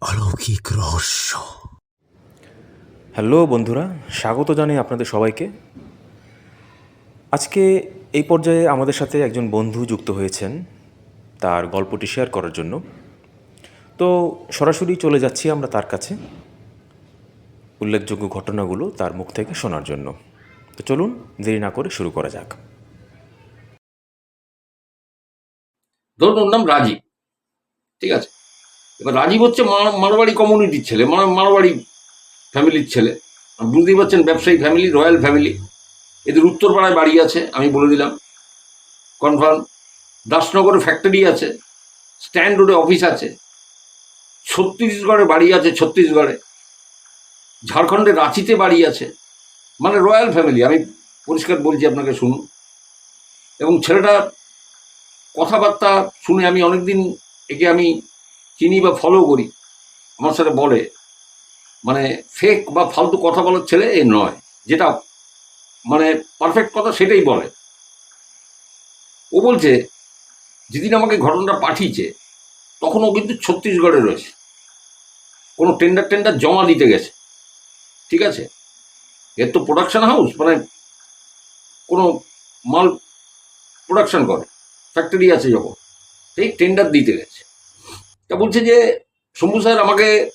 অলৌকিক রহস্য। হ্যালো বন্ধুরা, স্বাগত জানাই আপনাদের সবাইকে। আজকে এই পর্যায়ে আমাদের সাথে একজন বন্ধু যুক্ত হয়েছেন, তার গল্পটি শেয়ার করার জন্য। তো সরাসরি চলে যাচ্ছি আমরা তার কাছে। উল্লেখযোগ্য ঘটনাগুলো তার মুখ থেকে শোনার জন্য। তো চলুন দেরি না করে শুরু করা যাক। ধরুন ওর নাম রাজীব। ঠিক আছে? এবার রাজীব হচ্ছে মার- মারোয়াড়ি কমিউনিটির ছেলে মার- মারোয়াড়ি ফ্যামিলির ছেলে। বুঝতেই পারছেন ব্যবসায়ী ফ্যামিলি রয়্যাল ফ্যামিলি এদের উত্তরপাড়ায় বাড়ি আছে, আমি বলে দিলাম। কনফার্ম দাসনগরে ফ্যাক্টরি আছে স্ট্যান্ড রোডে অফিস আছে। ছত্তিশগড়ে বাড়ি আছে, ছত্তিশগড়ে। ঝাড়খণ্ডে রাঁচিতে বাড়ি আছে। মানে রয়্যাল ফ্যামিলি আমি পরিষ্কার বলছি আপনাকে শুনুন। এবং ছেলেটা কথাবার্তা শুনে আমি অনেকদিন একে আমি চিনি বা ফলো করি। আমার সাথে বলে। মানে ফেক বা ফালতু কথা বলার ছেলে এ নয়। যেটা মানে পারফেক্ট কথা সেটাই বলে। ও বলছে, যেদিন আমাকে ঘটনাটা পাঠিয়েছে, তখন ও কিন্তু ছত্তিশগড়ে রয়েছে। কোনো টেন্ডার টেন্ডার জমা দিতে গেছে। ঠিক আছে? এর তো প্রোডাকশন হাউস মানে কোনো মাল প্রোডাকশন করে। ফ্যাক্টরি আছে যখন, সেই টেন্ডার দিতে গেছে। তা বলছে যে, শম্ভু স্যার, আমাকে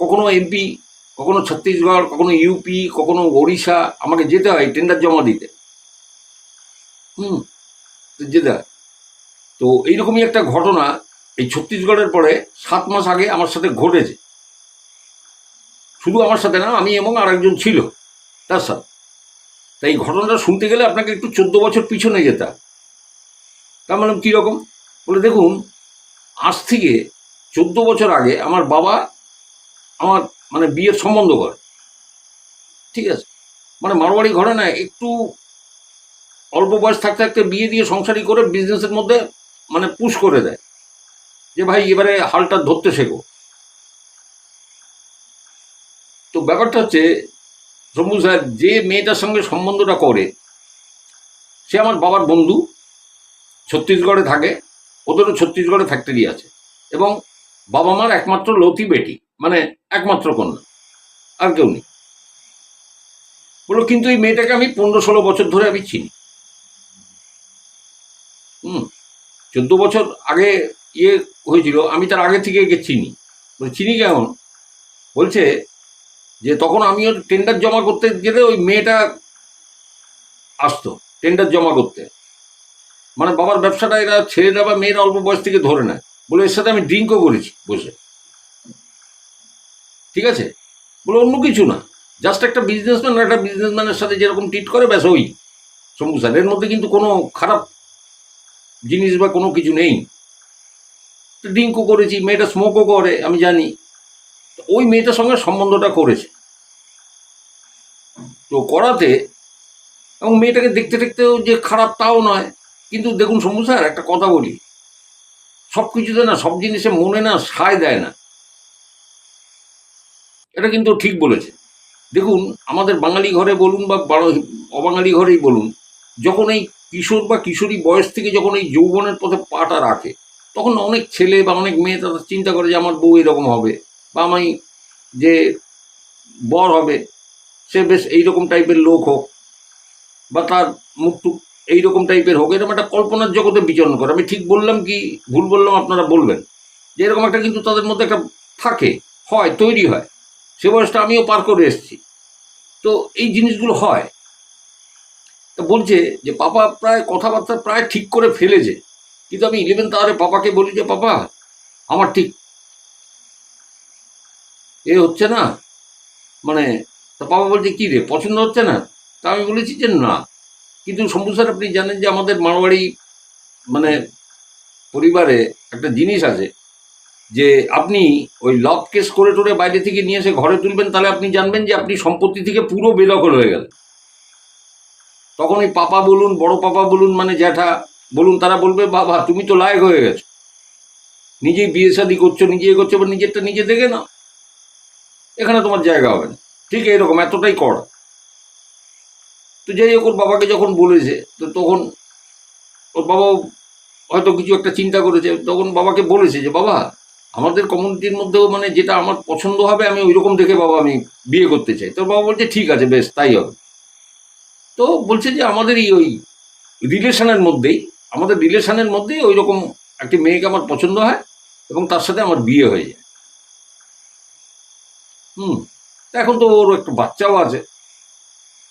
কখনো এমপি কখনো ছত্তিশগড়, কখনো ইউপি কখনো ওড়িশা, আমাকে যেতে হয় টেন্ডার জমা দিতে। হুম, যেতে হয়। তো এইরকমই একটা ঘটনা এই ছত্তিশগড়ের পরে সাত মাস আগে আমার সাথে ঘটেছে। শুধু আমার সাথে না, আমি এবং আরেকজন ছিল, তার সাথে। তাই ঘটনাটা শুনতে গেলে আপনাকে একটু চোদ্দ বছর পিছনে যেতে তা বললাম কীরকম বলে দেখুন, আজ থেকে চোদ্দ বছর আগে আমার বাবা আমার মানে বিয়ের সম্বন্ধ করে। ঠিক আছে? মানে মারোয়াড়ি ঘরে না একটু অল্প বয়স থাকতে থাকতে বিয়ে দিয়ে সংসারই করে বিজনেসের মধ্যে মানে পুশ করে দেয়। যে ভাই, এবারে হালটা ধরতে শেখো। তো ব্যাপারটা হচ্ছে শম্ভু স্যার যে মেয়েটার সঙ্গে সম্বন্ধটা করে, সে আমার বাবার বন্ধু। ছত্তিশগড়ে থাকে, ওদেরও ছত্তিশগড়ে ফ্যাক্টরি আছে এবং বাবা মার একমাত্র লতি বেটি মানে একমাত্র কন্যা, আর কেউ নেই। বলল কিন্তু এই মেয়েটাকে আমি পনেরো ষোলো বছর ধরে আমি চিনি। হুম, চোদ্দ বছর আগে ইয়ে হয়েছিল, আমি তার আগে থেকে একে চিনি। চিনি কেমন? বলছে যে, তখন আমিও টেন্ডার জমা করতে গেলে ওই মেয়েটা আসতো টেন্ডার জমা করতে। মানে বাবার ব্যবসাটা এরা ছেলেরা বা মেয়েরা অল্প বয়স থেকে ধরে নেয়। বলে এর সাথে আমি ড্রিঙ্কও করেছি বসে। ঠিক আছে? বলে অন্য কিছু না। জাস্ট একটা বিজনেসম্যান একটা বিজনেসম্যানের সাথে যেরকম ট্রিট করে, ব্যাস ওই শম্ভু স্যার এর মধ্যে কিন্তু কোনো খারাপ জিনিস বা কোনো কিছু নেই। ড্রিঙ্কও করেছি, মেয়েটা স্মোকও করে, আমি জানি। ওই মেয়েটার সঙ্গে সম্বন্ধটা করেছে। তো করাতে এবং মেয়েটাকে দেখতে দেখতেও যে খারাপ তাও নয়। কিন্তু দেখুন শম্ভু স্যার, একটা কথা বলি। সব কিছুতে না, সব জিনিসে মনে না, সায় দেয় না। এটা কিন্তু ঠিক বলেছে। দেখুন, আমাদের বাঙালি ঘরে বলুন বা অবাঙালি ঘরেই বলুন, যখন এই কিশোর বা কিশোরী বয়স থেকে যখন এই যৌবনের পথে পাটা রাখে, তখন অনেক ছেলে বা অনেক মেয়ে তারা চিন্তা করে যে, আমার বউ এরকম হবে বা আমি যে বর হবে, সে বেশ এইরকম টাইপের লোক হোক বা তার মুখটুক এইরকম টাইপের হোক, এরকম একটা কল্পনার জগতে বিচরণ করে। আমি ঠিক বললাম কি? ভুল বললাম, আপনারা বলবেন। যে এরকম একটা কিন্তু তাদের মধ্যে একটা থাকে, হয়, তৈরি হয়। সে বয়সটা আমিও পার করে এসেছি। তো এই জিনিসগুলো হয়। তো বলছে যে, পাপা প্রায় কথাবার্তা প্রায় ঠিক করে ফেলেছে। কিন্তু আমি ইলেভেন্থ আওয়ারে পাপাকে বলি যে, পাপা, আমার ঠিক এ হচ্ছে না। মানে তা পাপা বলছে, কী রে, পছন্দ হচ্ছে না? তা আমি বলেছি যে, না। কিন্তু শম্ভু স্যার, আপনি জানেন যে আমাদের মারোয়াড়ি মানে পরিবারে একটা জিনিস আছে যে আপনি ওই লভ কেস করে টোরে বাইরে থেকে নিয়ে এসে ঘরে তুলবেন, তাহলে আপনি জানবেন যে আপনি সম্পত্তি থেকে পুরো বেদখল হয়ে গেল তখন ওই পাপা বলুন, বড় পাপা বলুন মানে জ্যাঠা বলুন, তারা বলবে, বাবা, তুমি তো লায়ক হয়ে গেছো। নিজেই বিয়ে শাদি করছ, নিজে এ করছ এবার নিজেরটা নিজে দেখে না এখানে তোমার জায়গা হবে না। ঠিক এরকম এতটাই কড়া। তো যাই হোক ওর বাবাকে যখন বলেছে, তো তখন ওর বাবাও হয়তো কিছু একটা চিন্তা করেছে। তখন বাবাকে বলেছে যে, বাবা, আমাদের কমিউনিটির মধ্যেও মানে যেটা আমার পছন্দ হবে, আমি ওই রকম দেখে বাবা আমি বিয়ে করতে চাই। তো বাবা বলছে, ঠিক আছে, বেশ, তাই হবে। তো বলছে যে, আমাদের এই ওই রিলেশনের মধ্যেই, আমাদের রিলেশনের মধ্যেই ওই রকম একটি মেয়েকে আমার পছন্দ হয় এবং তার সাথে আমার বিয়ে হয়ে যায়। হুম এখন তো ওর একটা বাচ্চাও আছে,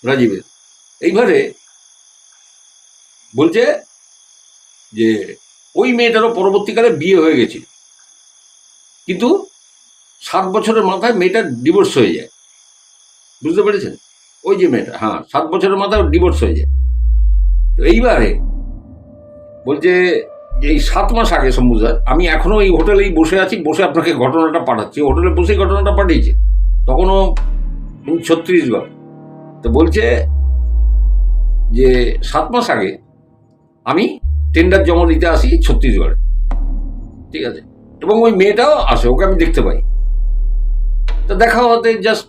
রাজীবের। এইবারে বলছে যে ওই মেয়েটারও পরবর্তীকালে বিয়ে হয়ে গেছিল কিন্তু সাত বছরের মাথায় মেয়েটার ডিভোর্স হয়ে যায়। বুঝতে পেরেছেন? ওই যে মেয়েটা হ্যাঁ সাত বছরের মাথায় ডিভোর্স হয়ে যায়। তো এইবারে বলছে যে এই সাত মাস আগে সম্বুজার আমি এখনও এই হোটেলেই বসে আছি, বসে আপনাকে ঘটনাটা পাঠাচ্ছি। হোটেলে বসেই ঘটনাটা পাঠিয়েছে। তখনও ছত্রিশগড় তো বলছে যে সাত মাস আগে আমি টেন্ডার জমা দিতে আসি ছত্তিশগড়ে। ঠিক আছে? এবং ওই মেয়েটাও আসে, ওকে আমি দেখতে পাই। তো দেখা হতে জাস্ট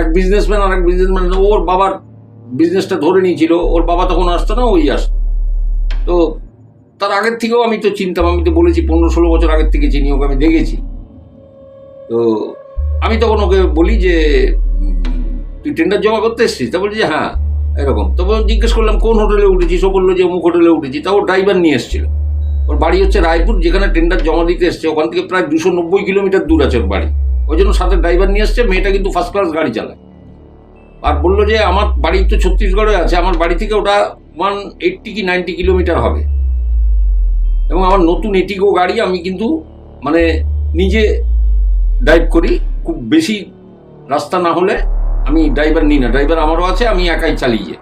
এক বিজনেসম্যান আর এক বিজনেসম্যান ওর বাবার বিজনেসটা ধরে নিয়েছিল, ওর বাবা তখন আসতো না, ওই আসতো। তো তার আগের থেকেও আমি তো চিনতাম, আমি তো বলেছি, পনেরো ষোলো বছর আগের থেকে চিনি, ওকে আমি দেখেছি। তো আমি তখন ওকে বলি যে তুই টেন্ডার জমা করতে এসছিস? তা বলছি হ্যাঁ এরকম। তবে জিজ্ঞেস করলাম, কোন হোটেলে উঠেছিস? ও বলল যে, অমুক হোটেলে উঠেছি। তা ওর ড্রাইভার নিয়ে এসেছিল। ওর বাড়ি হচ্ছে রায়পুর, যেখানে টেন্ডার জমা দিতে এসছে। ওখান থেকে প্রায় দুশো নব্বই কিলোমিটার দূর আছে ওর বাড়ি। ওই জন্য সাথে ড্রাইভার নিয়ে এসছে, মেয়েটা কিন্তু ফার্স্ট ক্লাস গাড়ি চালায়। আর বলল যে, আমার বাড়ি তো ছত্তিশগড়ে আছে, আমার বাড়ি থেকে ওটা ওয়ান এইট্টি কি নাইনটি কিলোমিটার হবে। এবং আমার নতুন এটিগো গাড়ি আমি কিন্তু মানে নিজে ড্রাইভ করি। খুব বেশি রাস্তা না হলে আমি ড্রাইভার নিই না ড্রাইভার আমারও আছে, আমি একাই চালিয়ে।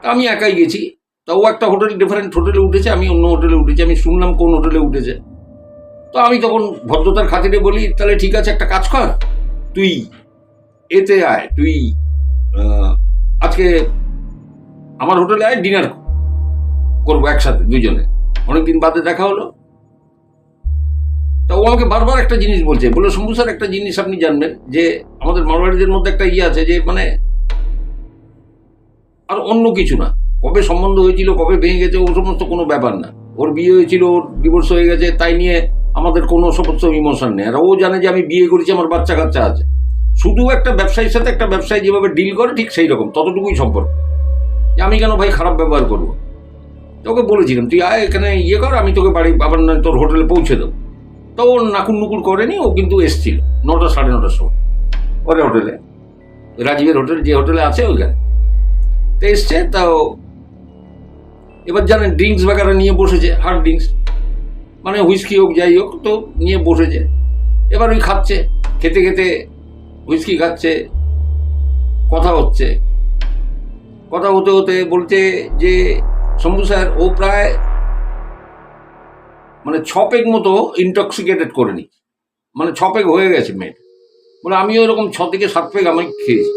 তা আমি একাই গেছি। তা ও একটা হোটেল ডিফারেন্ট হোটেলে উঠেছে, আমি অন্য হোটেলে উঠেছি, আমি শুনলাম কোন হোটেলে উঠেছে। তো আমি তখন ভদ্রতার খাতিরে বলি, তাহলে ঠিক আছে, একটা কাজ কর, তুই এতে আয়, তুই আজকে আমার হোটেলে আয় ডিনার করব একসাথে দুজনে। অনেকদিন বাদে দেখা হলো। তা ও আমাকে বারবার একটা জিনিস বলছে। বলে শম্ভু স্যার, একটা জিনিস আপনি জানবেন যে আমাদের মারবাড়িদের মধ্যে একটা ইয়ে আছে যে মানে আর অন্য কিছু না। কবে সম্বন্ধ হয়েছিল, কবে ভেঙে গেছে, ও সমস্ত কোনো ব্যাপার না। ওর বিয়ে হয়েছিল, ওর ডিভোর্স হয়ে গেছে, তাই নিয়ে আমাদের কোনো সমস্ত ইমোশন নেই। আর ও জানে যে আমি বিয়ে করেছি, আমার বাচ্চা কাচ্চা আছে। শুধু একটা ব্যবসায়ীর সাথে একটা ব্যবসায়ী যেভাবে ডিল করে, ঠিক সেই রকম ততটুকুই সম্পর্ক। যে আমি কেন ভাই খারাপ ব্যবহার করব? তোকে বলেছিলাম, তুই আয় এখানে ইয়ে কর, আমি তোকে বাড়ি আবার তোর হোটেলে পৌঁছে দেবো। তো ও নাকুর নুকুর করেনি ও কিন্তু এসছিল নটা সাড়ে নটার সময়। ওর হোটেলে? রাজীবের হোটেল যে হোটেলে আছে ওইখানে। তো এসছে তাও এবার জানেন ড্রিঙ্কস বাগারা নিয়ে বসেছে হার্ড ড্রিঙ্কস মানে হুইস্কি হোক যাই হোক তো নিয়ে বসেছে। এবার ওই খাচ্ছে খেতে খেতে হুইস্কি খাচ্ছে কথা হচ্ছে। কথা হতে হতে বলছে যে শম্ভু স্যার ও প্রায় মানে ছপেক মতো ইনটক্সিকেটেড করে নি। মানে ছপেক হয়ে গেছে মেয়েটা। বলে আমিও এরকম ছ থেকে সাত পেক আমি খেয়েছি।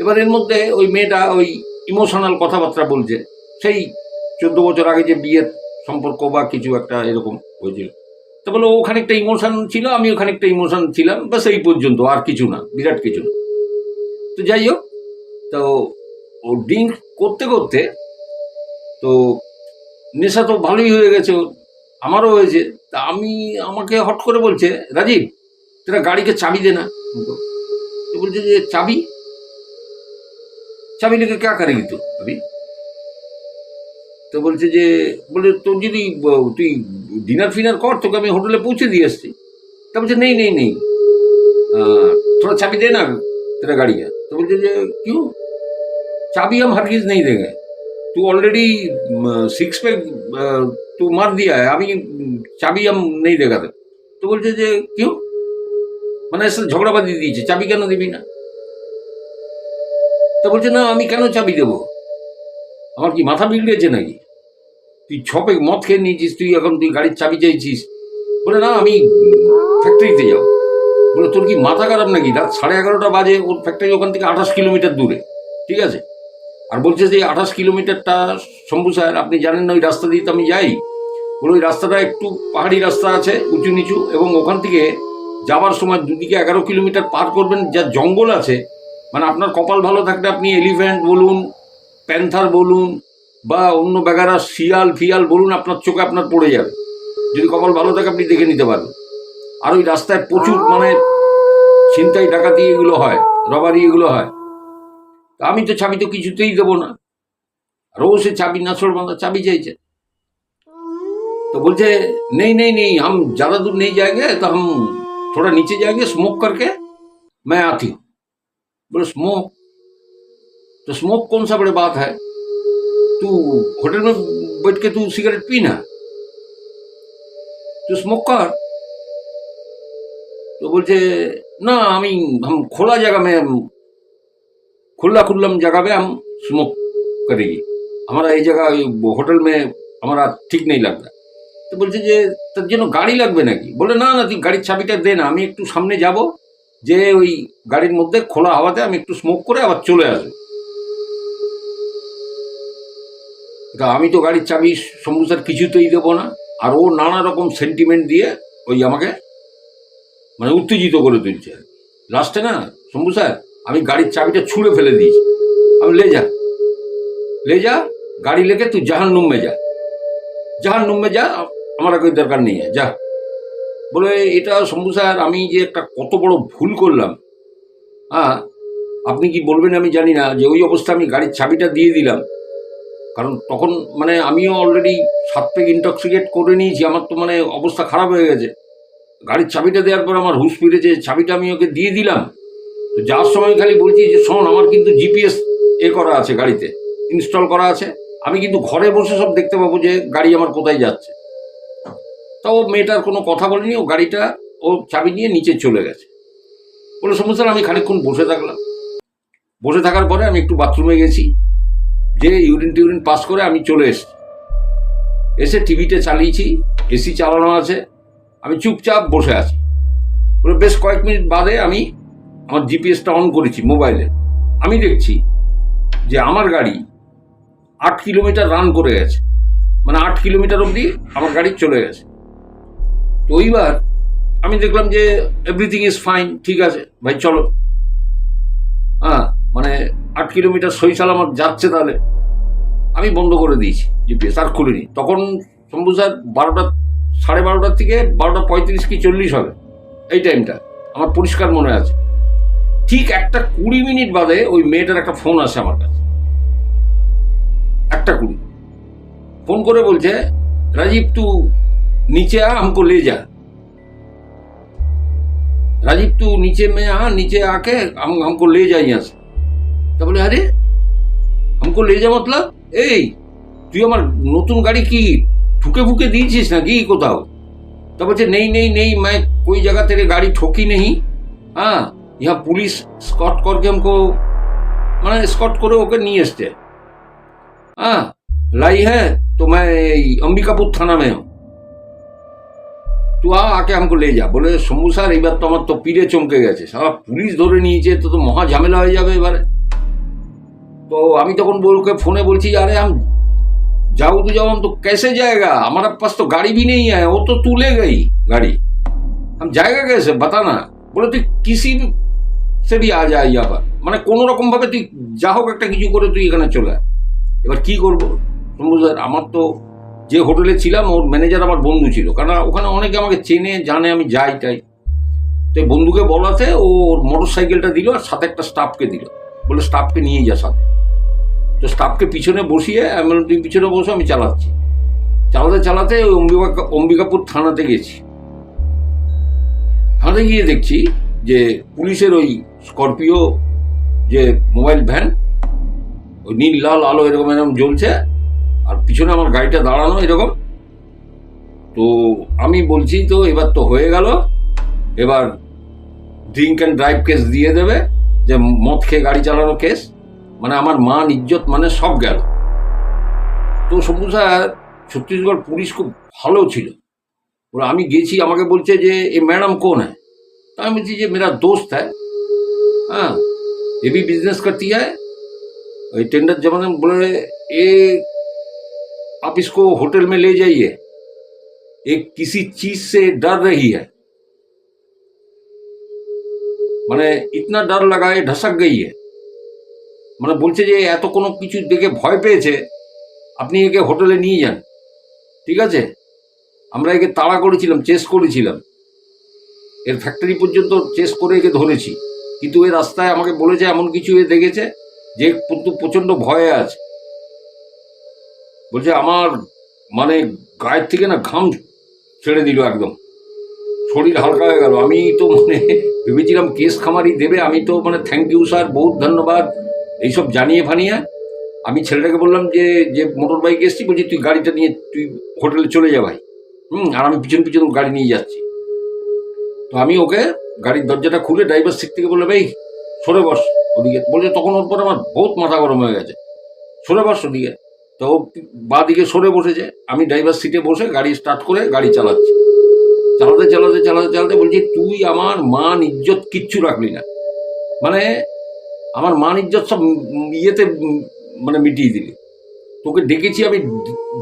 এবার এর মধ্যে ওই মেয়েটা ওই ইমোশনাল কথাবার্তা বলছে। সেই চোদ্দ বছর আগে যে বিয়ের সম্পর্ক বা কিছু একটা এরকম হয়েছিল। তো বলে ও খানিকটা ইমোশন ছিল, আমিও খানিকটা ইমোশন ছিলাম। বাস এই পর্যন্ত, আর কিছু না, বিরাট কিছু না। তো যাই হোক, তো ও ড্রিঙ্ক করতে করতে তো নেশা তো ভালোই হয়ে গেছে ওর। আমারও হয়েছে তা আমি আমাকে হট করে বলছে রাজীব তোরা গাড়িকে চাবি দে না তো বলছে যে চাবি চাবি লেগে কে করেগি তো अभी তো বলছে যে বলে তোর যদি ব- তুই ডিনার ফিনার কর তোকে আমি হোটেলে পৌঁছে দিয়ে আসছি তা বলছে নেই নেই নেই আহ, थोड़ा चाबी दे ना तेरा गाड़ी का तो बोलते जे क्यों चाबी हम हरगिज नहीं देंगे तू ऑलरेडी सिक्स पे अ, तू मार दिया है अभी चाबी हम नहीं देगा तो তো বলছে যে क्यों মানে এসে ঝগড়াবাদি দিয়েছে চাবি কেন দিবি না তো বলছে না আমি কেন চাবি দেবো আমার কি মাথা বিগড়েছে নাকি তুই ছপে মদ খেয়ে নিয়েছিস তুই এখন তুই গাড়ির চাবি চাইছিস বলে না আমি ফ্যাক্টরিতে যাও বলে তোর কি মাথা খারাপ নাকি রাত সাড়ে এগারোটা বাজে ওর ফ্যাক্টরি ওখান থেকে আঠাশ কিলোমিটার দূরে ঠিক আছে আর বলছে যে আঠাশ কিলোমিটারটা শম্ভু স্যার, আপনি জানেন না ওই রাস্তা দিয়ে তো আমি যাই? বলে ওই রাস্তাটা একটু পাহাড়ি রাস্তা আছে, উঁচু নিচু, এবং ওখান থেকে যাওয়ার সময় দুদিকে এগারো কিলোমিটার পার করবেন, যা জঙ্গল আছে মানে আপনার কপাল ভালো থাকলে আপনি এলিফ্যান্ট বলুন, প্যান্থার বলুন, বা অন্য বেগারা শিয়াল ফিয়াল বলুন, আপনার চোখে আপনার পড়ে যাবে। যদি কপাল ভালো থাকে আপনি দেখে নিতে পারবেন আর ওই রাস্তায় প্রচুর মানে ছিনতাই, ডাকাতি এগুলো হয়, রবারি এগুলো হয়। আমি তো চাবি তো কিছুতেই দেবো না আর ও সে চাবি না ছোড় বাঁধা চাবি চাইছে तो बोलते नहीं नहीं नहीं हम ज्यादा दूर नहीं जाएंगे तो हम थोड़ा नीचे जाएंगे स्मोक करके मैं आती हूँ बोले स्मोक तो स्मोक कौन सा बड़ी बात है तू होटल में बैठ के तू सिगरेट पीना तू स्मोक कर तो बोलते ना हम हम खोला जगह में हम खुला खुल्लम जगह में हम स्मोक करेगी हमारा ये जगह ये होटल में हमारा ठीक नहीं लगता তো বলছে যে তার জন্য গাড়ি লাগবে নাকি বলে না না তুই গাড়ির চাবিটা দে না আমি একটু সামনে যাব যে ওই গাড়ির মধ্যে খোলা হাওয়াতে আমি একটু স্মোক করে আবার চলে আসবো তা আমি তো গাড়ির চাবি শম্ভু স্যার কিছুতেই দেবো না আর ও নানা রকম সেন্টিমেন্ট দিয়ে ওই আমাকে মানে উত্তেজিত করে তুলছে লাস্টে না শম্ভু স্যার আমি গাড়ির চাবিটা ছুঁড়ে ফেলে দিয়েছি। আমি লে যা লে যা গাড়ি লেগে তুই জাহান নুম্মে যা। জাহান নুম্মে যা, আমার কোনো দরকার নেই, যা। বলে, এটা শম্ভু স্যার, আমি যে একটা কত বড় ভুল করলাম। হ্যাঁ আপনি কি বলবেন আমি জানি না, যে ওই অবস্থা আমি গাড়ির চাবিটা দিয়ে দিলাম। কারণ তখন মানে আমিও অলরেডি সাত পেগ ইন্টক্সিকেট করে নিয়েছি, আমার তো মানে অবস্থা খারাপ হয়ে গেছে। গাড়ির চাবিটা দেওয়ার পর আমার হুশ ফিরেছে, চাবিটা আমি ওকে দিয়ে দিলাম। তো যাওয়ার সময় খালি বলছি যে, শোন, আমার কিন্তু জিপিএস এ করা আছে গাড়িতে ইনস্টল করা আছে। আমি কিন্তু ঘরে বসে সব দেখতে পাবো যে গাড়ি আমার কোথায় যাচ্ছে। তাও মেয়েটার কোনো কথা বলেনি, ও গাড়িটা, ও চাবি নিয়ে নিচে চলে গেছে। বলে সমস্যা আমি খানিকক্ষণ বসে থাকলাম। বসে থাকার পরে আমি একটু বাথরুমে গেছি, যে ইউরিন টিউরিন পাস করে আমি চলে এসেছি। এসে টিভিতে চালিয়েছি, এসি চালানো আছে, আমি চুপচাপ বসে আছি। বলে, বেশ কয়েক মিনিট বাদে আমি আমার জিপিএসটা অন করেছি মোবাইলে আমি দেখছি যে আমার গাড়ি আট কিলোমিটার রান করে গেছে। মানে আট কিলোমিটার অবধি আমার গাড়ি চলে গেছে। তো এইবার আমি দেখলাম যে এভরিথিং ইজ ফাইন ঠিক আছে, ভাই চলো। হ্যাঁ মানে আট কিলোমিটার সই আমার যাচ্ছে তাহলে। আমি বন্ধ করে দিয়েছি জিপিএস আর খুলিনি। তখন শম্ভু স্যার বারোটা, সাড়ে বারোটার থেকে বারোটা পঁয়ত্রিশ কি চল্লিশ হবে, এই টাইমটা আমার পরিষ্কার মনে আছে। ঠিক একটা কুড়ি মিনিট বাদে ওই মেয়েটার একটা ফোন আসে আমার কাছে। একটা কুড়ি। ফোন করে বলছে, রাজীব, তু নিচে আ, আমকো লে যা। রাজীব, তু নিচে মে আ, নিচে আকে আমকো লে যাই আসে তা বলে, আরে, আমকো লে যা মতলব? এই, তুই আমার নতুন গাড়ি কি ঠুকে ফুকে দিয়েছিস নাকি কোথাও? তা বলছে, নেই নেই নেই, মায়, কই জায়গা থেকে গাড়ি ঠকি নেই? হ্যাঁ यहाँ पुलिस स्कॉट करके हमको মানে স্কট করে ওকে নিয়ে এসছে হ্যাঁ लाई है तो मैं अंबिकापुर थाना में हूँ তু আ আকে আমাকে লে যা বলে শম্ভু স্যার এইবার তো আমার তো পিড়ে চমকে গেছে সারা পুলিশ ধরে নিয়েছে তো তো মহা ঝামেলা হয়ে যাবে এবারে তো আমি তখন বলকে ফোনে বলছি আরে हम जाओ तो जाओ हम तो कैसे जाएगा हमारा पास तो गाड़ी भी नहीं है वो तो तू ले गई गाड़ी हम जाएगा कैसे बता ना বলে তুই কৃষি সে বি আ যায় আবার মানে কোনো রকমভাবে তুই যা হোক একটা কিছু করে তুই এখানে চলে আয়। এবার কী করব? আমার তো যে হোটেলে ছিলাম, ওর ম্যানেজার আমার বন্ধু ছিল। কারণ ওখানে অনেকে আমাকে চেনে, জানে, আমি যাই তাই। তো বন্ধুকে বলাতে ও ওর মোটর সাইকেলটা দিল আর সাথে একটা স্টাফকে দিল। বলে স্টাফকে নিয়ে যা সাথে। তো স্টাফকে পিছনে বসিয়ে আমি তুই পিছনে বসে, আমি চালাচ্ছি। চালাতে চালাতে ওই অম্বিকা, অম্বিকাপুর থানাতে গেছি। থানাতে গিয়ে দেখছি যে পুলিশের ওই স্করপিও যে মোবাইল ভ্যান, ওই নীল, লাল, আলো এরকম এরকম জ্বলছে, আর পিছনে আমার গাড়িটা দাঁড়ানো এরকম। তো আমি বলছি, তো এবার তো হয়ে গেল। এবার ড্রিঙ্ক অ্যান্ড ড্রাইভ কেস দিয়ে দেবে, যে মদ খেয়ে গাড়ি চালানো কেস মানে আমার মান, ইজ্জত মানে সব গেল। তো শম্ভু স্যার, ছত্তিশগড় পুলিশ খুব ভালো ছিল। ওরা আমি গেছি আমাকে বলছে যে এ ম্যাডাম কোন হ্যাঁ তা আমি বলছি যে मेरा दोस्त है हाँ ये भी बिजनेस करती है ये टेंडर जमाने में बोले ये आप इसको होटल में ले जाइए ये किसी चीज से डर रही है মানে ইতনা ডর লাগায় ঢসক গই है মানে বলছে যে এত কোনো কিছু দেখে ভয় পেয়েছে আপনি একে হোটেলে নিয়ে যান ঠিক আছে আমরা একে তাড়া করেছিলাম, চেস করেছিলাম। এর ফ্যাক্টরি পর্যন্ত চেস করে একে ধরেছি। কিন্তু এ রাস্তায় আমাকে বলেছে, এমন কিছু এ দেখেছে যে প্রচণ্ড ভয়ে আছে। বলছে, আমার মানে গায়ের থেকে না ঘাম ছেড়ে দিল একদম। শরীর হালকা হয়ে গেল। আমি তো মানে ভেবেছিলাম কেস খামারি দেবে। আমি তো মানে থ্যাংক ইউ স্যার বহুত ধন্যবাদ। এইসব জানিয়ে ফানিয়ে আমি ছেলেটাকে বললাম যে যে মোটর বাইক এসছি, বলছি, তুই গাড়িটা নিয়ে, তুই হোটেলে চলে যা ভাই। হুম, আর আমি পিছন পিছন গাড়ি নিয়ে যাচ্ছি। তো আমি ওকে গাড়ির দরজাটা খুলে ড্রাইভার সিট থেকে বললাম এই, সরে বস ওদিকে। বলছে, তখন ওর পর আমার বহুত মাথা গরম হয়ে গেছে। সরে বস ওদিকে। তো ও বা দিকে সরে বসেছে। আমি ড্রাইভার সিটে বসে গাড়ি স্টার্ট করে গাড়ি চালাচ্ছি। চালাতে চালাতে চালাতে চালাতে বলছি, তুই আমার মান, ইজ্জত কিচ্ছু রাখলি না। মানে আমার মান, ইজ্জত সব ইয়েতে মানে মিটিয়ে দিলি। তোকে ডেকেছি আমি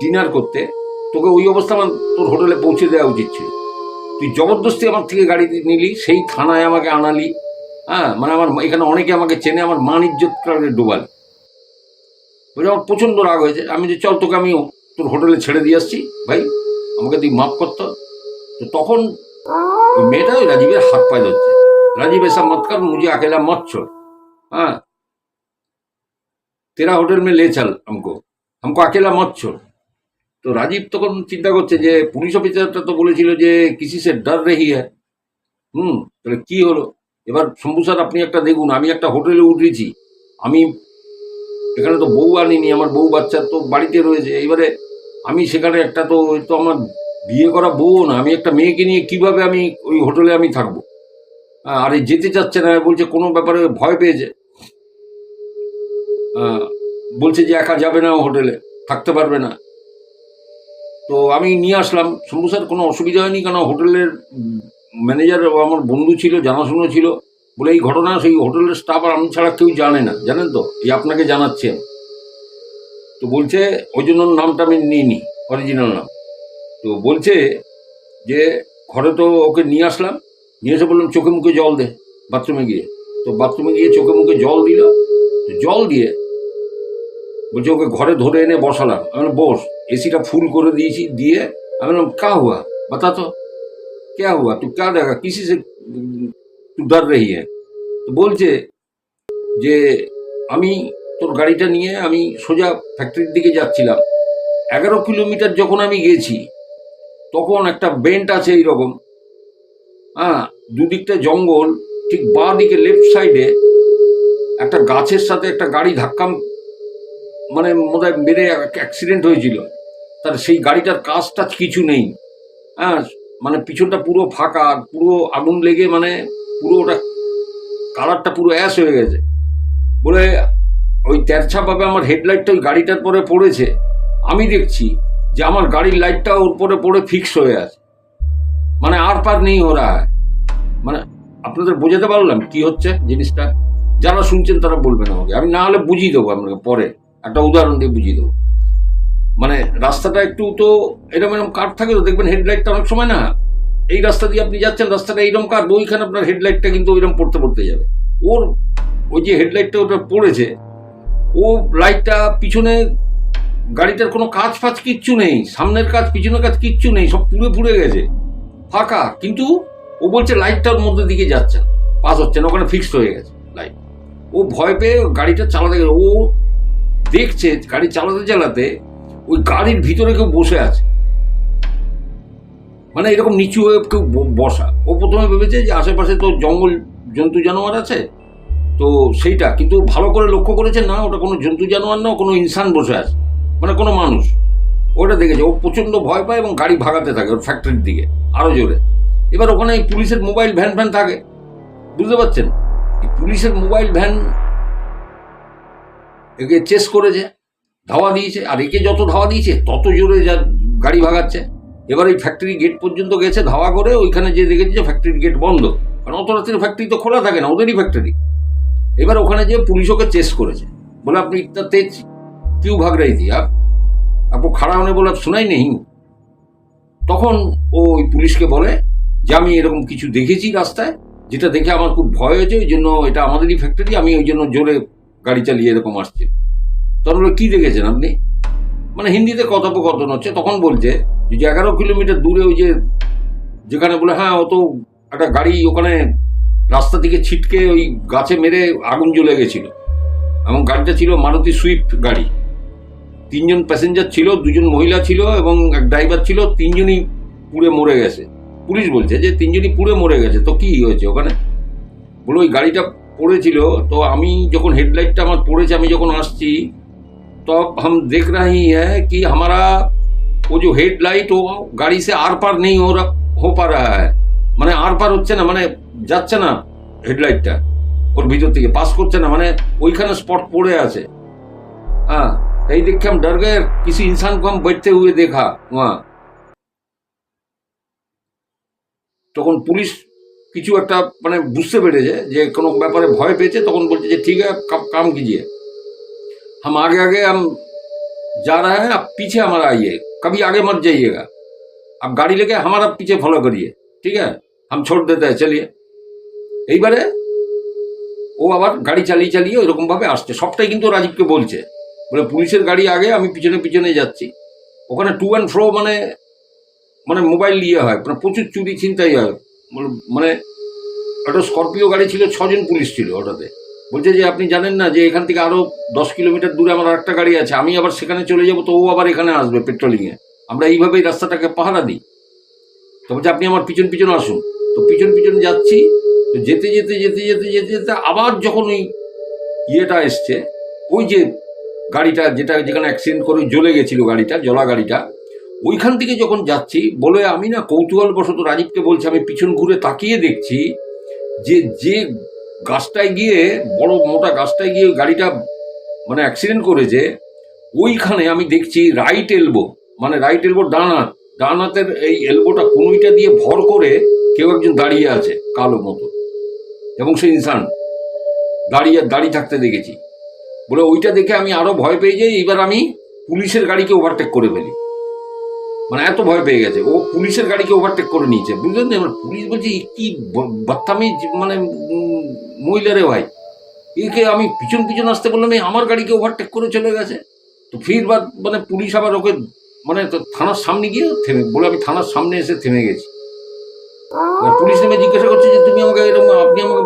ডিনার করতে। তোকে ওই অবস্থা আমার তোর হোটেলে পৌঁছে দেওয়া উচিত ছিল তুই জবরদস্তি আমার থেকে গাড়ি নিলি সেই থানায় আমাকে আনালি হ্যাঁ মানে আমার এখানে অনেকে আমাকে চেনে আমার মান ইজ্জত কারণে ডোবাল বলে আমার প্রচণ্ড রাগ হয়েছে আমি যে চল তোকে আমি তোর হোটেলে ছেড়ে দিয়ে আসছি ভাই আমাকে তুই মাফ করতো তো তখন ওই মেয়েটা ওই রাজীবের হাত পায়ে ধরছে राजीव ऐसा मत कर मुझे अकेला मत छोड़ हाँ तेरा होटल में ले चल हमको हमको अकेला मत छोड़ তো রাজীব তখন চিন্তা করছে যে পুলিশ অফিসারটা তো বলেছিল যে কিসি সে ডর রেহি হুম, তাহলে কি হলো? এবার শম্ভু স্যার, আপনি একটা দেখুন, আমি একটা হোটেলে উঠেছি। আমি, এখানে তো বউ আনিনি, আমার বউ বাচ্চা তো বাড়িতে রয়েছে। এবারে আমি সেখানে একটা তো ওই তো আমার বিয়ে করা বউ না আমি একটা মেয়েকে নিয়ে কীভাবে আমি ওই হোটেলে আমি থাকব? আরে যেতে চাচ্ছে না, বলছে কোনো ব্যাপারে ভয় পেয়েছে। বলছে যে একা যাবে না হোটেলে, থাকতে পারবে না। তো আমি নিয়ে আসলাম। শম্ভু স্যার কোনো অসুবিধা হয়নি? কেন হোটেলের ম্যানেজার আমার বন্ধু ছিল জানাশুনো ছিল। বলে এই ঘটনা সেই হোটেলের স্টাফ আর আমি ছাড়া কেউ জানে না। জানেন তো? এই আপনাকে জানাচ্ছি তো বলছে ওই জন্য নামটা আমি নিইনি অরিজিনাল নাম। তো বলছে যে ঘরে তো ওকে নিয়ে আসলাম। নিয়ে এসে বললাম চোখে মুখে জল দে বাথরুমে গিয়ে। তো বাথরুমে গিয়ে চোখে মুখে জল দিল। জল দিয়ে বলছে ওকে ঘরে ধরে এনে বসালাম। আমি বললাম, বস এসিটা ফুল করে দিয়েছি দিয়ে আমি বললাম কা হুয়া বাতা তো क्या हुआ तू क्या देखा किसी से উম, तू डर रही है তো বলছে যে আমি তোর গাড়িটা নিয়ে আমি সোজা ফ্যাক্টরির দিকে যাচ্ছিলাম এগারো কিলোমিটার যখন আমি গেছি তখন একটা বেন্ট আছে এইরকম হ্যাঁ দুদিকটা জঙ্গল ঠিক বাঁ দিকে লেফট সাইডে একটা গাছের সাথে একটা গাড়ি ধাক্কা মানে মোদায় মেরে অ্যাক্সিডেন্ট হয়েছিল তার সেই গাড়িটার কাজ টাজ কিছু নেই। হ্যাঁ মানে পিছনটা পুরো ফাঁকা আর পুরো আগুন লেগে মানে পুরো ওটা কালারটা পুরো অ্যাশ হয়ে গেছে। বলে ওই তেরছাভাবে আমার হেডলাইটটা ওই গাড়িটার পরে পড়েছে। আমি দেখছি যে আমার গাড়ির লাইটটা ওর পরে পড়ে ফিক্স হয়ে আছে। মানে আর পার নেই ওরা। মানে আপনাদের বোঝাতে পারলাম কি হচ্ছে জিনিসটা? যারা শুনছেন তারা বলবেন আমাকে। আমি না হলে বুঝিয়ে দেবো আপনাকে পরে। একটা উদাহরণ দিয়ে বুঝিয়ে দেবো। মানে রাস্তাটা একটু তো এরকম এরকম কাঠ থাকে তো, দেখবেন হেডলাইটটা অনেক সময় না, এই রাস্তা দিয়ে আপনি যাচ্ছেন, রাস্তাটা এইরকম কাঠ ওইখানে আপনার হেডলাইটটা কিন্তু ওইরকম পড়তে পড়তে যাবে। ওর ওই যে হেডলাইটটা ওটা পড়েছে, ও লাইটটা পিছনে গাড়িটার কোনো কাজ ফাজ কিচ্ছু নেই, সামনের কাজ, পিছনের কাজ কিচ্ছু নেই, সব পুড়ে পুড়ে গেছে, ফাঁকা, কিন্তু ও বলছে লাইটটার মধ্যে দিকে যাচ্ছে না, পাস হচ্ছে না, ওখানে ফিক্সড হয়ে গেছে লাইট ও ভয় পেয়ে গাড়িটা চালাতে গেল, ও দেখছে গাড়ি চালাতে চালাতে ওই গাড়ির ভিতরে কেউ বসে আছে। মানে এরকম নিচু হয়ে কেউ বসা। ও প্রথমে ভেবেছে যে আশেপাশে তো জঙ্গল জন্তু জানোয়ার আছে, তো সেইটা। কিন্তু ভালো করে লক্ষ্য করেছে, না, ওটা কোনো জন্তু জানোয়ার না কোনো ইনসান বসে আছে। মানে কোনো মানুষ। ওটা দেখেছে, ও প্রচণ্ড ভয় পায় এবং গাড়ি ভাগাতে থাকে ওর ফ্যাক্টরির দিকে আরও জোরে। এবার ওখানে এই পুলিশের মোবাইল ভ্যান ফ্যান থাকে। বুঝতে পারছেন? পুলিশের মোবাইল ভ্যান একে চেস করেছে। ধাওয়া দিয়েছে, আর একে যত ধাওয়া দিয়েছে, তত জোরে যা গাড়ি ভাগাচ্ছে। এবার এই ফ্যাক্টরি গেট পর্যন্ত গেছে, ধাওয়া করে ওইখানে যে দেখেছি যে ফ্যাক্টরির গেট বন্ধ। কারণ অত রাত্রে ফ্যাক্টরি তো খোলা থাকে না, ওদেরই ফ্যাক্টরি এবার ওখানে যে পুলিশ ওকে চেস করেছে। বলে, আপনি ইতনা তেজ কেউ ভাগ রাই দি আপ আপু খাড়া হনে বলে শোনাই নেই? তখন ও ওই পুলিশকে বলে যে, আমি এরকম কিছু দেখেছি রাস্তায়, যেটা দেখে আমার খুব ভয় হয়েছে, ওই জন্য এটা আমাদেরই ফ্যাক্টরি আমি ওই জন্য জোরে গাড়ি চালিয়ে এরকম আসছে। তখন বলে কি দেখেছেন আপনি? মানে হিন্দিতে কথোপকথন হচ্ছে, তখন বলছে, যে এগারো কিলোমিটার দূরে ওই যে, যেখানে বলে হ্যাঁ অত একটা গাড়ি ওখানে রাস্তা থেকে ছিটকে ওই গাছে মেরে আগুন জ্বলে গেছিল। এবং গাড়িটা ছিল মারুতি সুইফট গাড়ি। তিনজন প্যাসেঞ্জার ছিল, দুজন মহিলা ছিল এবং এক ড্রাইভার ছিল, তিনজনই পুড়ে মরে গেছে। পুলিশ বলছে যে তিনজনই পুড়ে মরে গেছে, তো কি হয়েছে ওখানে? বলে ওই গাড়িটা পড়েছিল, তো আমি যখন হেডলাইটটা আমার পড়েছে, আমি যখন আসছি तो अब हम देख रहे हैं कि हमारा वो जो हेडलाइट वो गाड़ी से आर पार नहीं हो रहा हो पा रहा है মানে আর পার হচ্ছে না মানে যাচ্ছে না হেডলাইটটা ওর ভিতর থেকে পাস করছে না মানে ওইখানে স্পট পড়ে আছে हाँ कहीं देख के हम डर गए किसी इंसान को हम बैठते हुए देखा वहाँ তখন পুলিশ কিছু একটা মানে বুঝতে পেরেছে যে কোনো ব্যাপারে ভয় পেয়েছে তখন বলছে যে ঠিক আছে কাম काम कीजिए हम आगे आगे हम जा रहे हैं आप पीछे हमारा आइए कभी आगे मत जाइएगा आप गाड़ी लेके हमारा पीछे फॉलो करिए ठीक है हम छोड़ देते हैं चलिए এইবারে ও আবার গাড়ি চালিয়ে চালিয়ে ওইরকম ভাবে আসছে সবটাই কিন্তু রাজীবকে বলছে বলে পুলিশের গাড়ি আগে আমি পিছনে পিছনে যাচ্ছি ওখানে টু অ্যান্ড ফ্রো মানে মানে মোবাইল ইয়ে হয় মানে প্রচুর চুরি ছিনতাই হয় বলে- মানে একটা স্করপিও গাড়ি ছিল ছজন পুলিশ ছিল ওটাতে বলছে যে আপনি জানেন না যে এখান থেকে আরও দশ কিলোমিটার দূরে আমার একটা গাড়ি আছে, আমি আবার সেখানে চলে যাব, তো ও আবার এখানে আসবে পেট্রোলিংয়ে আমরা এইভাবেই রাস্তাটাকে পাহারা দিই। তো বলছে, আপনি আমার পিছন পিছন আসুন। তো পিছন পিছন যাচ্ছি, তো যেতে যেতে যেতে যেতে যেতে যেতে আবার যখন ওই ইয়েটা এসছে, ওই যে গাড়িটা যেটা যেখানে অ্যাক্সিডেন্ট করে জ্বলে গেছিল গাড়িটা, জলা গাড়িটা, ওইখান থেকে যখন যাচ্ছি, বলে আমি না কৌতূহলবশত রাজীবকে বলছি, আমি পিছন ঘুরে তাকিয়ে দেখছি যে যে গাছটায় গিয়ে, বড় মোটা গাছটায় গিয়ে গাড়িটা মানে অ্যাক্সিডেন্ট করেছে, ওইখানে আমি দেখছি রাইট এলবো মানে রাইট এলবো ডান হাত ডান হাতের এই এলবোটা কুনুইটা দিয়ে ভর করে কেউ একজন দাঁড়িয়ে আছে, কালো মতো। এবং সে ইনসান দাঁড়িয়ে দাঁড়িয়ে থাকতে দেখেছি। বলে ওইটা দেখে আমি আরও ভয় পেয়ে যাই এবার আমি পুলিশের গাড়িকে ওভারটেক করে ফেলি। মানে এত ভয় পেয়ে গেছে। ও পুলিশের গাড়িকে ওভারটেক করে নিয়েছে। বুঝলেন তো এবার পুলিশ বলছে "এ কি বাত্তামি মানে উম, মহিলা রে ভাই। একে আমি পিছন পিছন আসতে বললাম "এই আমার গাড়িকে ওভারটেক করে চলে গেছে। তো ফির বাদ মানে পুলিশ আবার ওকে মানে থানার সামনে গিয়ে থেমে বলে আমি থানার সামনে এসে থেমে গেছি। পুলিশ নেমে জিজ্ঞাসা করছে যে তুমি আমাকে এরকম আপনি আমাকে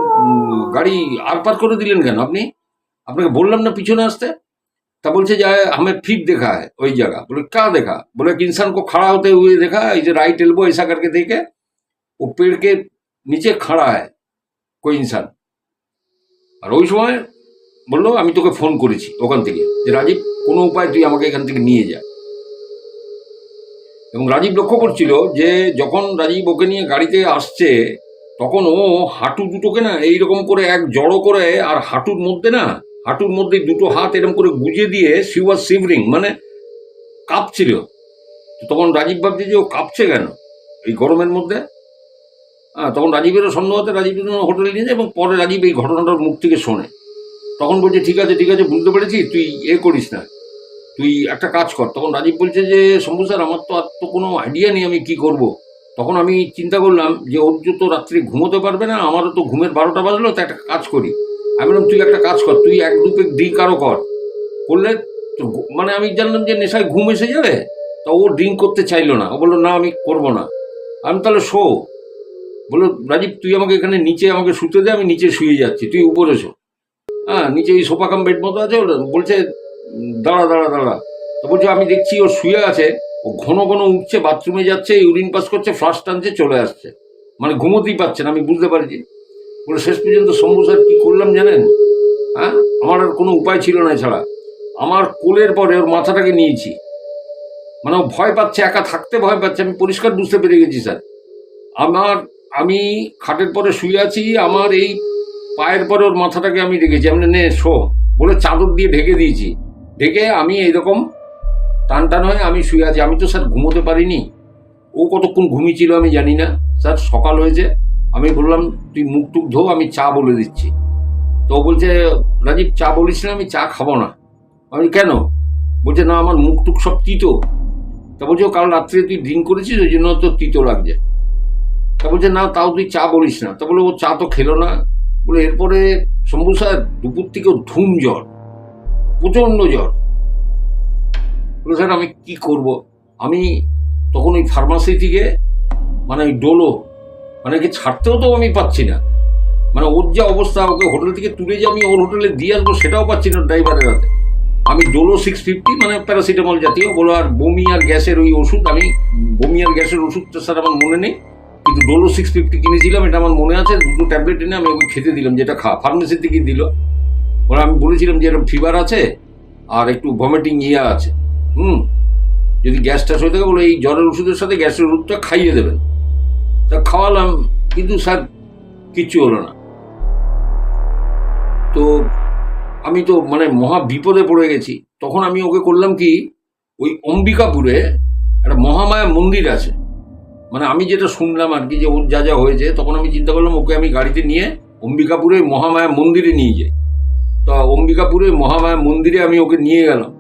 গাড়ি আর পার করে দিলেন কেন? আপনি? আপনাকে বললাম না পিছনে আসতে? তা বলছে যে আমি ফিট দেখা হয় ওই জায়গা বলে কা দেখা বলে बोले ইনসান কো খাড়া হতে होते দেখা देखा যে राइट एल्बो ऐसा দেখে ও वो নিচে খাড়া হয় কই ইনসান আর ওই সময় বলল আমি তোকে ফোন করেছি ওখান থেকে যে রাজীব কোনো উপায় তুই আমাকে এখান থেকে নিয়ে যা এবং রাজীব লক্ষ্য করছিল যে, যখন রাজীব ওকে নিয়ে গাড়িতে আসছে, তখন ও হাঁটু দুটোকে না, এইরকম করে এক জড়ো করে, আর হাঁটুর মধ্যে না হাঁটুর মধ্যে দুটো হাত এরকম করে গুজে দিয়ে সি ওয়াজ সিভরিং মানে কাঁপছিল। তখন রাজীব ভাবছে যে ও কাঁপছে কেন? এই গরমের মধ্যে? হ্যাঁ তখন রাজীবেরও সন্দেহ হতে রাজীব হোটেলে নিয়ে যায় এবং পরে রাজীব এই ঘটনাটার মুখ থেকে শোনে। তখন বলছে, ঠিক আছে ঠিক আছে, বুঝতে পেরেছি, তুই এ করিস না, তুই একটা কাজ কর। তখন রাজীব বলছে যে, শম্ভু স্যার, আমার তো আর তো কোনো আইডিয়া নেই, আমি কি করব? তখন আমি চিন্তা করলাম যে ওর তো রাত্রে ঘুমোতে পারবে না, আমারও তো ঘুমের বারোটা বাজলো, তো একটা কাজ করি। আমি বললাম, তুই একটা কাজ কর, তুই এক দু পেক ড্রিঙ্ক আরও কর। করলে মানে আমি জানলাম যে নেশায় ঘুম এসে যাবে, তা ও ড্রিঙ্ক করতে চাইলো না। ও বলল, না, আমি করব না। আমি তাহলে শো। বলল, রাজীব, তুই আমাকে এখানে নিচে আমাকে শুতে দে, আমি নিচে শুয়ে যাচ্ছি, তুই উপরে শো। হ্যাঁ নিচে ওই সোফা কাম বেড মতো আছে, ওটা বলছে, দাঁড়া দাঁড়া দাঁড়া। তো বলছে, আমি দেখছি ও শুয়ে আছে, ও ঘন ঘন উঠছে, বাথরুমে যাচ্ছে, ইউরিন পাস করছে, ফ্লাশ টানছে, চলে আসছে। মানে ঘুমোতেই পারছে না, আমি বুঝতে পারছি। বলে, শেষ পর্যন্ত শম্ভু স্যার কি করলাম জানেন? হ্যাঁ? আমার আর কোনো উপায় ছিল না ছাড়া আমার কোলের পরে ওর মাথাটাকে নিয়েছি। মানে ও ভয় পাচ্ছে, একা থাকতে ভয় পাচ্ছে, আমি পরিষ্কার বুঝতে পেরে গেছি স্যার। আমার, আমি খাটের পরে শুয়ে আছি, আমার এই পায়ের পরে ওর মাথাটাকে আমি রেখেছি। আমি নে, শো। বলে চাদর দিয়ে ঢেকে দিয়েছি। ঢেকে আমি এইরকম টান টান হয়ে আমি শুয়ে আছি। আমি তো স্যার ঘুমোতে পারিনি। ও কতক্ষণ ঘুমিয়েছিল আমি জানি না। স্যার সকাল হয়েছে। আমি বললাম, তুই মুখ টুক ধো, আমি চা বলে দিচ্ছি। তো বলছে, রাজীব, চা বলিস না, আমি চা খাব না। আমি কেন? বলছে, না, আমার মুখ টুক সব তিতো। তা বলছে, "ও কাল রাত্রে তুই ড্রিঙ্ক করেছিস, ওই জন্য তো তিতো লাগছে। তা বলছে, না, তাও তুই চা বলিস না। তা বলে, ও চা তো খেলো না। বলে, এরপরে শম্ভু স্যার, দুপুর থেকে ধুম জ্বর, প্রচণ্ড জ্বর। বলে, স্যার, আমি কি করব? আমি তখন ওই ফার্মাসি থেকে মানে ওই ডোলো মানে কি ছাড়তেও তো আমি পাচ্ছি না। মানে ওর যা অবস্থা ওকে হোটেল থেকে তুলে যে আমি ওর হোটেলে দিয়ে আসব, সেটাও পাচ্ছি না ড্রাইভারের হাতে। আমি ডোলো সিক্স ফিফটি মানে প্যারাসিটামল জাতীয়, বলো আর বমি আর গ্যাসের ওই ওষুধ, আমি বমি আর গ্যাসের ওষুধটা স্যার আমার মনে নেই, কিন্তু ডোলো সিক্স ফিফটি কিনেছিলাম, এটা আমার মনে আছে দুটো ট্যাবলেট এনে আমি ওকে খেতে দিলাম, যেটা খা ফার্মেসি থেকে দিল। ওরা আমি বলেছিলাম যে এরকম ফিভার আছে, আর একটু ভমিটিং ইয়ে আছে। হুম, যদি গ্যাস ট্যাস হয়ে থাকে, বলে এই জ্বরের ওষুধের সাথে গ্যাসের ওষুধটা খাইয়ে দেবেন। তা খাওয়ালাম, কিন্তু স্যার কিচ্ছু হলো না। তো আমি তো মানে মহা বিপদে পড়ে গেছি। তখন আমি ওকে করলাম কি, ওই অম্বিকাপুরে একটা মহামায়া মন্দির আছে। মানে আমি যেটা শুনলাম আর কি, যে ওর যা যা হয়েছে, তখন আমি চিন্তা করলাম, ওকে আমি গাড়িতে নিয়ে অম্বিকাপুরে মহামায়া মন্দিরে নিয়ে যাই। তো অম্বিকাপুরে মহামায়া মন্দিরে আমি ওকে নিয়ে গেলাম।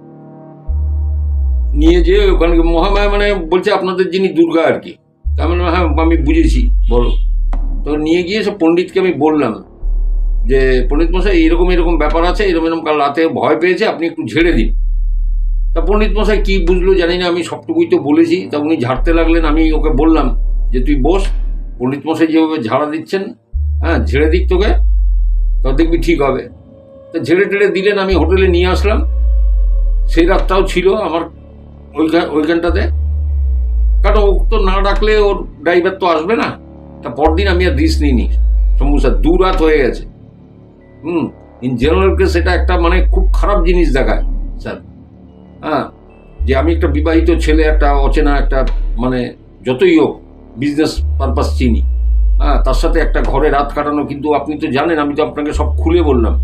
নিয়ে যেয়ে ওখানে মহামায়া মানে বলছে আপনাদের যিনি দুর্গা আর কি। তার মানে হ্যাঁ আমি বুঝেছি, বলো। তো নিয়ে গিয়ে সে পণ্ডিতকে আমি বললাম যে, পণ্ডিত মশাই, এরকম এরকম ব্যাপার আছে, এরকম এরকম কাল রাতে ভয় পেয়েছে, আপনি একটু ঝেড়ে দিন। তা পণ্ডিত মশাই কি বুঝলো জানি না, আমি সবটুকুই তো বলেছি। তা উনি ঝাড়তে লাগলেন, আমি ওকে বললাম যে, তুই বস, পণ্ডিত মশাই যেভাবে ঝাড়া দিচ্ছেন হ্যাঁ ঝেড়ে দিক তোকে, তো দেখবি ঠিক হবে। তা ঝেড়ে টেড়ে দিলেন, আমি হোটেলে নিয়ে আসলাম। সেই রাতটাও ছিল আমার ওইখান ওইখানটাতে। কারণ ও তো না ডাকলে ওর ড্রাইভার তো আসবে না। তা পরদিন আমি আর রিস্ক নিইনি। শম্ভু স্যার, দু রাত হয়ে গেছে। হুম ইন জেনারেলকে সেটা একটা মানে খুব খারাপ জিনিস দেখায়, স্যার। হ্যাঁ যে আমি একটা বিবাহিত ছেলে, একটা অচেনা, একটা মানে যতই হোক বিজনেস পারপাস চিনি। হ্যাঁ তার সাথে একটা ঘরে রাত কাটানো, কিন্তু আপনি তো জানেন, আমি তো আপনাকে সব খুলে বললাম।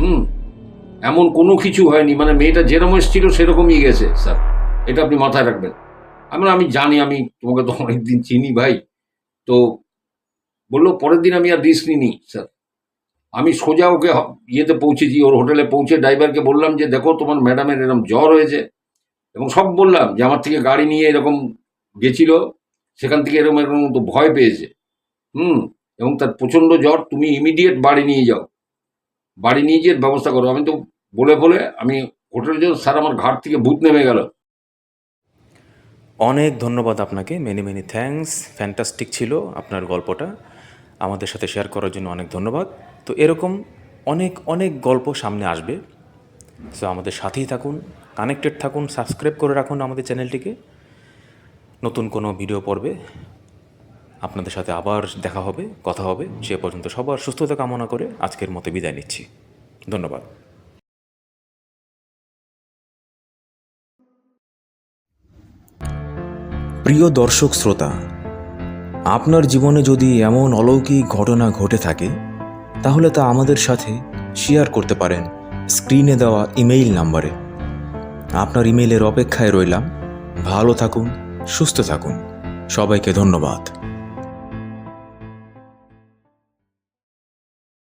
হুম, এমন কোনো কিছু হয়নি। মানে মেয়েটা যেরকম এসেছিল, সেরকমই গেছে, স্যার। এটা আপনি মাথায় রাখবেন। আমি আমি জানি, আমি তোমাকে তো অনেকদিন চিনি ভাই। তো বলল, পরের দিন আমি আর রিস্ক নিইনি, স্যার। আমি সোজা ওকে ইয়েতে পৌঁছেছি, ওর হোটেলে পৌঁছে ড্রাইভারকে বললাম যে, দেখো, তোমার ম্যাডামের এরকম জ্বর হয়েছে। এবং সব বললাম যে, আমার থেকে গাড়ি নিয়ে এরকম গেছিল, সেখান থেকে এরকম এরকম তো ভয় পেয়েছে। হুম, এবং তার প্রচণ্ড জ্বর, তুমি ইমিডিয়েট বাড়ি নিয়ে যাও। বাড়ি নিয়ে যেয়ে ব্যবস্থা করো। আমি তো বলে বলে আমি হোটেলে যে স্যার, আমার ঘাট থেকে ভূত নেমে গেল। অনেক ধন্যবাদ আপনাকে। মেনি মেনি থ্যাঙ্কস ফ্যান্টাস্টিক ছিল আপনার গল্পটা। আমাদের সাথে শেয়ার করার জন্য অনেক ধন্যবাদ। তো এরকম অনেক অনেক গল্প সামনে আসবে। সো আমাদের সাথেই থাকুন কানেক্টেড থাকুন সাবস্ক্রাইব করে রাখুন আমাদের চ্যানেলটিকে। নতুন কোনো ভিডিও পর্বে আপনাদের সাথে আবার দেখা হবে, কথা হবে। সে পর্যন্ত সবার সুস্থতা কামনা করে আজকের মতো বিদায় নিচ্ছি। ধন্যবাদ। প্রিয় দর্শক শ্রোতা, আপনার জীবনে যদি এমন অলৌকিক ঘটনা ঘটে থাকে, তাহলে তা আমাদের সাথে শেয়ার করতে পারেন স্ক্রিনে দেওয়া ইমেইল নাম্বারে আপনার ইমেইলের অপেক্ষায় রইলাম। ভালো থাকুন, সুস্থ থাকুন। সবাইকে ধন্যবাদ।